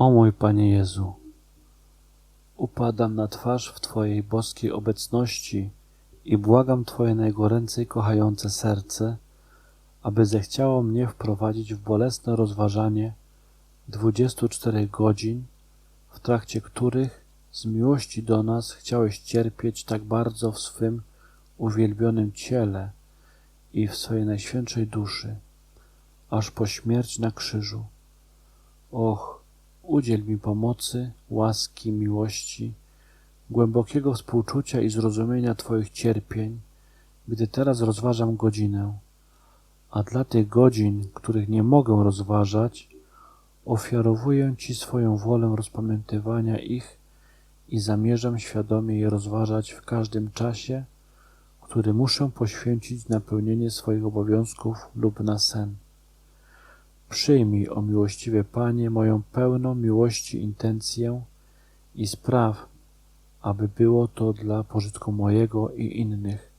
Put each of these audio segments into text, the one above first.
O mój Panie Jezu, upadam na twarz w Twojej boskiej obecności i błagam Twoje najgoręcej kochające serce, aby zechciało mnie wprowadzić w bolesne rozważanie 24 godzin, w trakcie których z miłości do nas chciałeś cierpieć tak bardzo w swym uwielbionym ciele i w swojej najświętszej duszy, aż po śmierć na krzyżu. Och, udziel mi pomocy, łaski, miłości, głębokiego współczucia i zrozumienia Twoich cierpień, gdy teraz rozważam godzinę. A dla tych godzin, których nie mogę rozważać, ofiarowuję Ci swoją wolę rozpamiętywania ich i zamierzam świadomie je rozważać w każdym czasie, który muszę poświęcić na pełnienie swoich obowiązków lub na sen. Przyjmij, o miłościwy Panie, moją pełną miłości intencję i spraw, aby było to dla pożytku mojego i innych,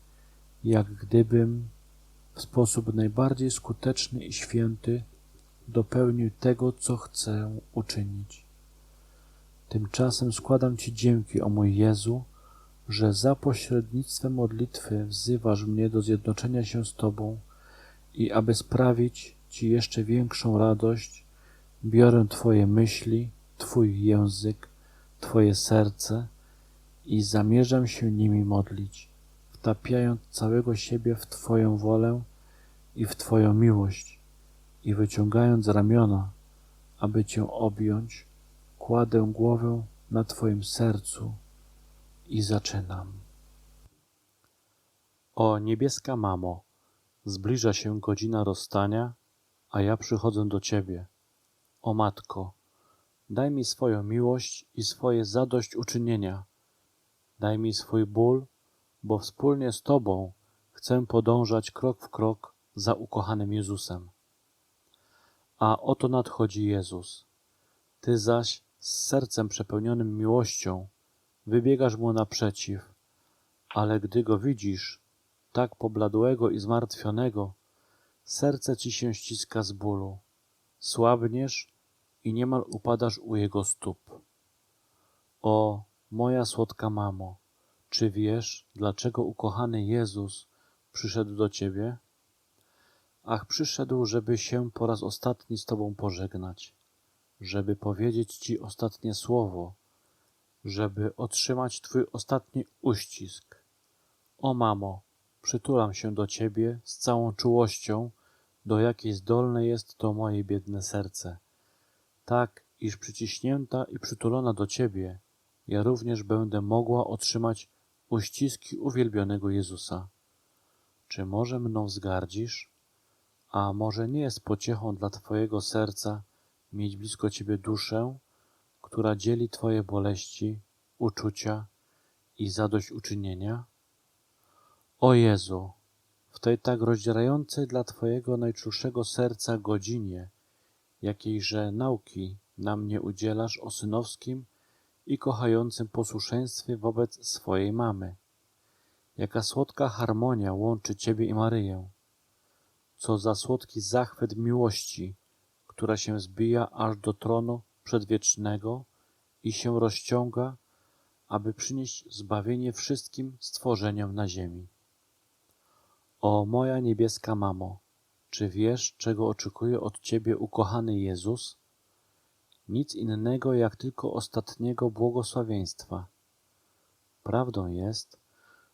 jak gdybym w sposób najbardziej skuteczny i święty dopełnił tego, co chcę uczynić. Tymczasem składam Ci dzięki, o mój Jezu, że za pośrednictwem modlitwy wzywasz mnie do zjednoczenia się z Tobą i aby sprawić Ci jeszcze większą radość, biorę Twoje myśli, Twój język, Twoje serce i zamierzam się nimi modlić, wtapiając całego siebie w Twoją wolę i w Twoją miłość i wyciągając ramiona, aby Cię objąć, kładę głowę na Twoim sercu i zaczynam. O niebieska mamo, zbliża się godzina rozstania, a ja przychodzę do Ciebie. O matko, daj mi swoją miłość i swoje zadośćuczynienia. Daj mi swój ból, bo wspólnie z Tobą chcę podążać krok w krok za ukochanym Jezusem. A oto nadchodzi Jezus. Ty zaś z sercem przepełnionym miłością wybiegasz mu naprzeciw, ale gdy go widzisz, tak pobladłego i zmartwionego, serce ci się ściska z bólu, słabniesz i niemal upadasz u jego stóp. O, moja słodka mamo, czy wiesz, dlaczego ukochany Jezus przyszedł do ciebie? Ach, przyszedł, żeby się po raz ostatni z tobą pożegnać, żeby powiedzieć ci ostatnie słowo, żeby otrzymać twój ostatni uścisk. O mamo, przytulam się do ciebie z całą czułością, do jakiej zdolne jest to moje biedne serce. Tak, iż przyciśnięta i przytulona do ciebie, ja również będę mogła otrzymać uściski uwielbionego Jezusa. Czy może mną wzgardzisz? A może nie jest pociechą dla Twojego serca mieć blisko Ciebie duszę, która dzieli Twoje boleści, uczucia i zadośćuczynienia? O Jezu, w tej tak rozdzierającej dla Twojego najczulszego serca godzinie, jakiejże nauki nam nie udzielasz o synowskim i kochającym posłuszeństwie wobec swojej mamy. Jaka słodka harmonia łączy Ciebie i Maryję. Co za słodki zachwyt miłości, która się zbija aż do tronu przedwiecznego i się rozciąga, aby przynieść zbawienie wszystkim stworzeniom na ziemi. O moja niebieska mamo, czy wiesz, czego oczekuje od Ciebie ukochany Jezus? Nic innego jak tylko ostatniego błogosławieństwa. Prawdą jest,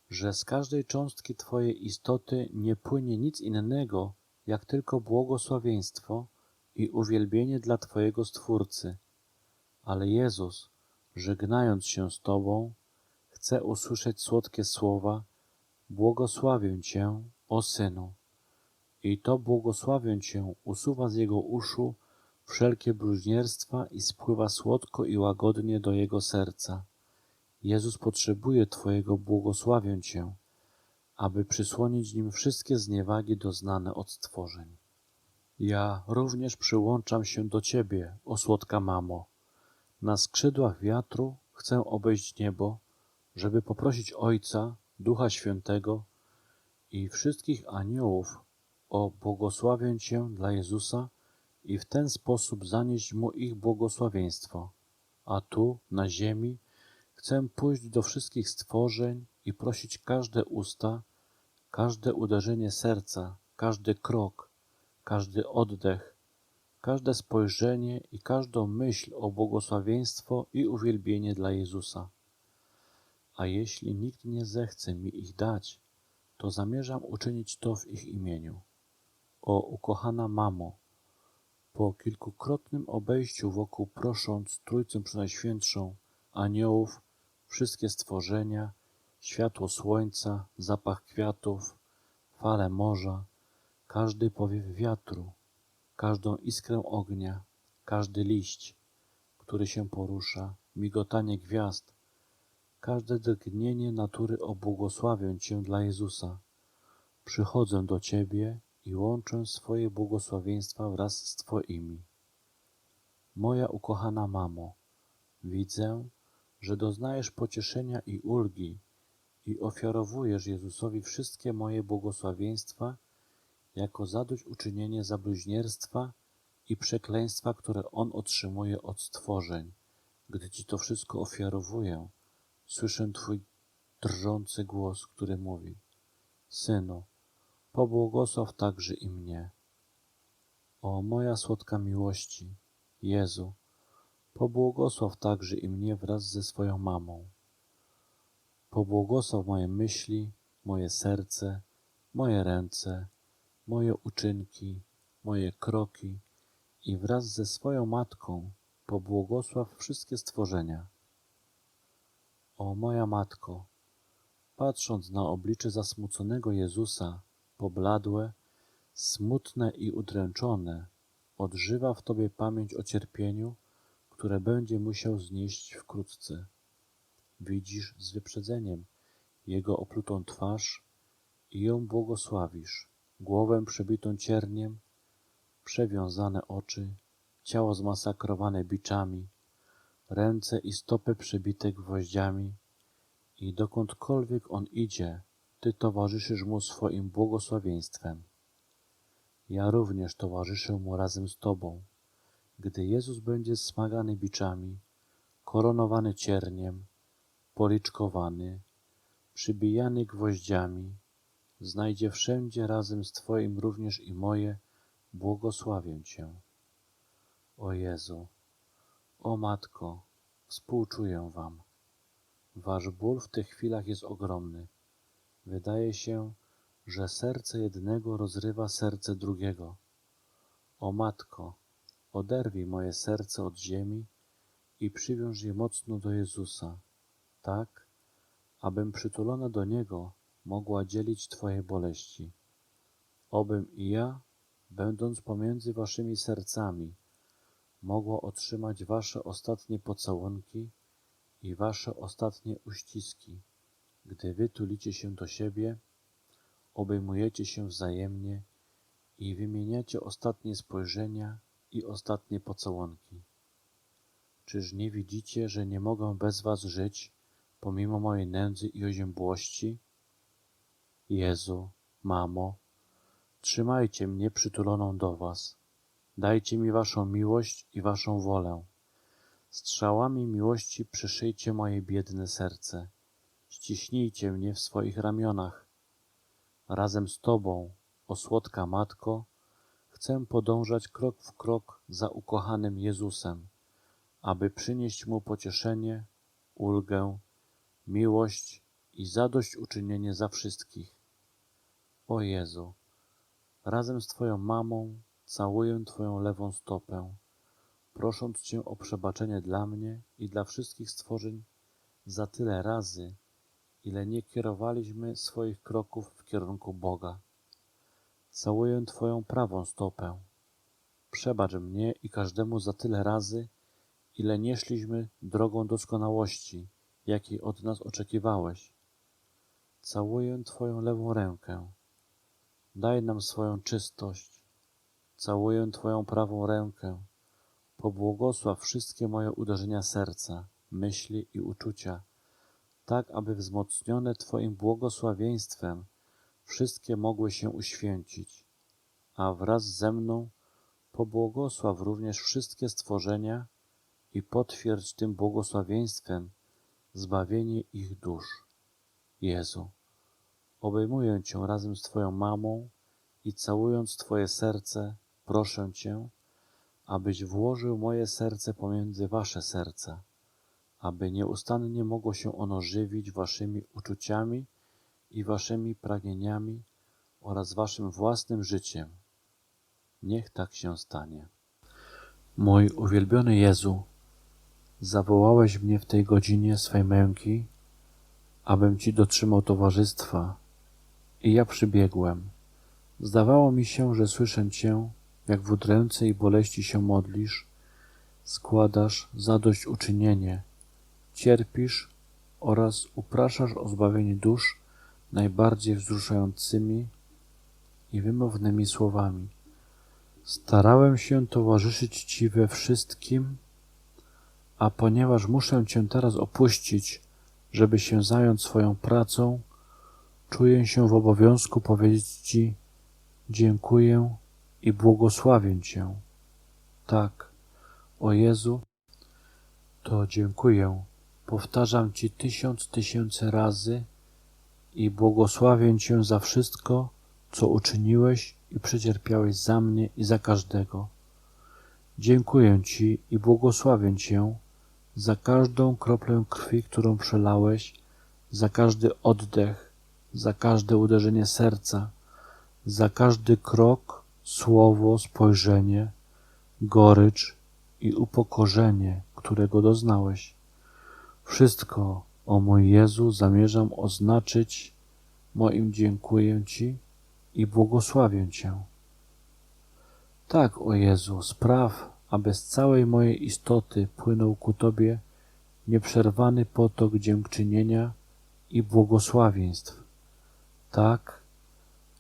że z każdej cząstki Twojej istoty nie płynie nic innego jak tylko błogosławieństwo i uwielbienie dla Twojego Stwórcy. Ale Jezus, żegnając się z Tobą, chce usłyszeć słodkie słowa Błogosławię Cię, o Synu. I to błogosławię Cię usuwa z Jego uszu wszelkie bluźnierstwa i spływa słodko i łagodnie do Jego serca. Jezus potrzebuje Twojego błogosławię Cię, aby przysłonić nim wszystkie zniewagi doznane od stworzeń. Ja również przyłączam się do Ciebie, o słodka mamo. Na skrzydłach wiatru chcę obejść niebo, żeby poprosić Ojca, Ducha Świętego i wszystkich aniołów o błogosławię Cię dla Jezusa i w ten sposób zanieść mu ich błogosławieństwo. A tu, na ziemi, chcę pójść do wszystkich stworzeń i prosić każde usta, każde uderzenie serca, każdy krok, każdy oddech, każde spojrzenie i każdą myśl o błogosławieństwo i uwielbienie dla Jezusa. A jeśli nikt nie zechce mi ich dać, to zamierzam uczynić to w ich imieniu. O ukochana mamo, po kilkukrotnym obejściu wokół prosząc Trójcę Przenajświętszą, aniołów, wszystkie stworzenia, światło słońca, zapach kwiatów, fale morza, każdy powiew wiatru, każdą iskrę ognia, każdy liść, który się porusza, migotanie gwiazd, każde drgnienie natury obłogosławię Cię dla Jezusa. Przychodzę do Ciebie i łączę swoje błogosławieństwa wraz z Twoimi. Moja ukochana mamo, widzę, że doznajesz pocieszenia i ulgi i ofiarowujesz Jezusowi wszystkie moje błogosławieństwa jako zadośćuczynienie za bluźnierstwa i przekleństwa, które On otrzymuje od stworzeń. Gdy Ci to wszystko ofiarowuję, słyszę Twój drżący głos, który mówi: Synu, pobłogosław także i mnie. O moja słodka miłości, Jezu, pobłogosław także i mnie wraz ze swoją mamą. Pobłogosław moje myśli, moje serce, moje ręce, moje uczynki, moje kroki i wraz ze swoją matką pobłogosław wszystkie stworzenia. O moja matko, patrząc na oblicze zasmuconego Jezusa, pobladłe, smutne i udręczone, odżywa w tobie pamięć o cierpieniu, które będzie musiał znieść wkrótce. Widzisz z wyprzedzeniem jego oplutą twarz i ją błogosławisz, głowę przebitą cierniem, przewiązane oczy, ciało zmasakrowane biczami, ręce i stopy przebite gwoździami i dokądkolwiek on idzie, ty towarzyszysz mu swoim błogosławieństwem. Ja również towarzyszę mu razem z tobą, gdy Jezus będzie smagany biczami, koronowany cierniem, policzkowany, przybijany gwoździami, znajdzie wszędzie razem z Twoim również i moje, błogosławię Cię. O Jezu, o Matko, współczuję Wam. Wasz ból w tych chwilach jest ogromny. Wydaje się, że serce jednego rozrywa serce drugiego. O Matko, oderwij moje serce od ziemi i przywiąż je mocno do Jezusa, tak, abym przytulona do Niego mogła dzielić Twoje boleści. Obym i ja, będąc pomiędzy Waszymi sercami, mogła otrzymać Wasze ostatnie pocałunki i Wasze ostatnie uściski, gdy Wy tulicie się do siebie, obejmujecie się wzajemnie i wymieniacie ostatnie spojrzenia i ostatnie pocałunki. Czyż nie widzicie, że nie mogę bez Was żyć, pomimo mojej nędzy i oziębłości? Jezu, mamo, trzymajcie mnie przytuloną do Was. Dajcie mi Waszą miłość i Waszą wolę. Strzałami miłości przyszyjcie moje biedne serce. Ściśnijcie mnie w swoich ramionach. Razem z Tobą, o słodka Matko, chcę podążać krok w krok za ukochanym Jezusem, aby przynieść Mu pocieszenie, ulgę, miłość i zadośćuczynienie za wszystkich. O Jezu, razem z Twoją mamą całuję Twoją lewą stopę, prosząc Cię o przebaczenie dla mnie i dla wszystkich stworzeń za tyle razy, ile nie kierowaliśmy swoich kroków w kierunku Boga. Całuję Twoją prawą stopę. Przebacz mnie i każdemu za tyle razy, ile nie szliśmy drogą doskonałości, jakiej od nas oczekiwałeś. Całuję Twoją lewą rękę. Daj nam swoją czystość. Całuję Twoją prawą rękę. Pobłogosław wszystkie moje uderzenia serca, myśli i uczucia, tak aby wzmocnione Twoim błogosławieństwem wszystkie mogły się uświęcić, a wraz ze mną Pobłogosław również wszystkie stworzenia i potwierdź tym błogosławieństwem zbawienie ich dusz. Jezu, obejmuję Cię razem z Twoją mamą i całując Twoje serce, proszę Cię, abyś włożył moje serce pomiędzy Wasze serca, aby nieustannie mogło się ono żywić Waszymi uczuciami i Waszymi pragnieniami oraz Waszym własnym życiem. Niech tak się stanie. Mój uwielbiony Jezu, zawołałeś mnie w tej godzinie swej męki, abym Ci dotrzymał towarzystwa i ja przybiegłem. Zdawało mi się, że słyszę Cię, jak w udręce i boleści się modlisz, składasz zadośćuczynienie, cierpisz oraz upraszasz o zbawienie dusz najbardziej wzruszającymi i wymownymi słowami. Starałem się towarzyszyć Ci we wszystkim, a ponieważ muszę Cię teraz opuścić, żeby się zająć swoją pracą, czuję się w obowiązku powiedzieć Ci dziękuję i błogosławię Cię. Tak, o Jezu, to dziękuję. Powtarzam Ci tysiąc tysięcy razy i błogosławię Cię za wszystko, co uczyniłeś i przecierpiałeś za mnie i za każdego. Dziękuję Ci i błogosławię Cię za każdą kroplę krwi, którą przelałeś, za każdy oddech, za każde uderzenie serca, za każdy krok, słowo, spojrzenie, gorycz i upokorzenie, którego doznałeś. Wszystko, o mój Jezu, zamierzam oznaczyć moim dziękuję Ci i błogosławię Cię. Tak, o Jezu, spraw, aby z całej mojej istoty płynął ku Tobie nieprzerwany potok dziękczynienia i błogosławieństw, tak,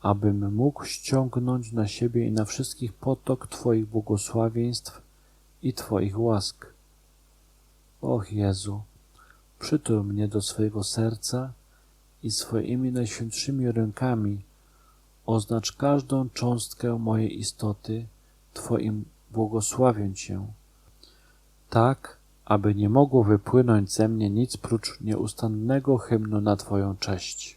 abym mógł ściągnąć na siebie i na wszystkich potok Twoich błogosławieństw i Twoich łask. Och Jezu, przytul mnie do swojego serca i swoimi najświętszymi rękami oznacz każdą cząstkę mojej istoty Twoim błogosławię Cię, tak, aby nie mogło wypłynąć ze mnie nic prócz nieustannego hymnu na Twoją cześć.